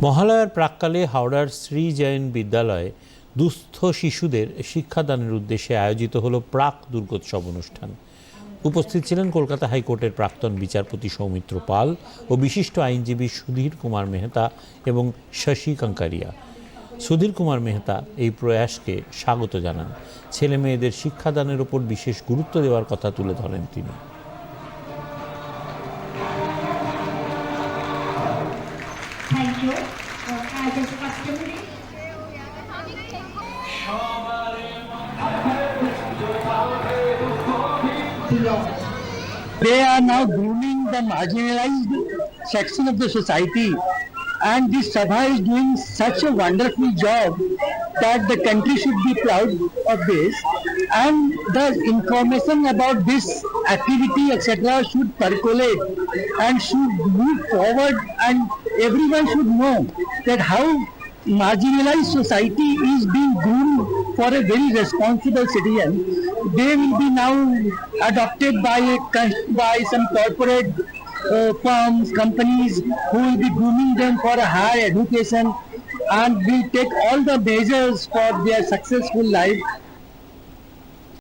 মহালয়ার প্রাককালে হাওড়ার শ্রী জৈন বিদ্যালয়ে দুস্থ শিশুদের শিক্ষাদানের উদ্দেশ্যে আয়োজিত হলো প্রাক দুর্গোৎসব অনুষ্ঠান। উপস্থিত ছিলেন কলকাতা হাইকোর্টের প্রাক্তন বিচারপতি সৌমিত্র পাল ও বিশিষ্ট আইনজীবী সুধীর কুমার মেহতা এবং শশী কাঙ্কারিয়া। সুধীর কুমার মেহতা এই প্রয়াসকে স্বাগত জানান। ছেলে মেয়েদের শিক্ষাদানের ওপর বিশেষ গুরুত্ব দেওয়ার কথা তুলে ধরেন তিনি। Thank you. For they are now grooming the marginalized section of the society and this sabha is doing such a wonderful job that the country should be proud of this and the information about this activity etc should percolate and should move forward and everyone should know that how marginalized society is being groomed for a very responsible citizen. They will be now adopted by a, by some corporate uh, firms, companies who will be grooming them for a higher education and will take all the measures for their successful life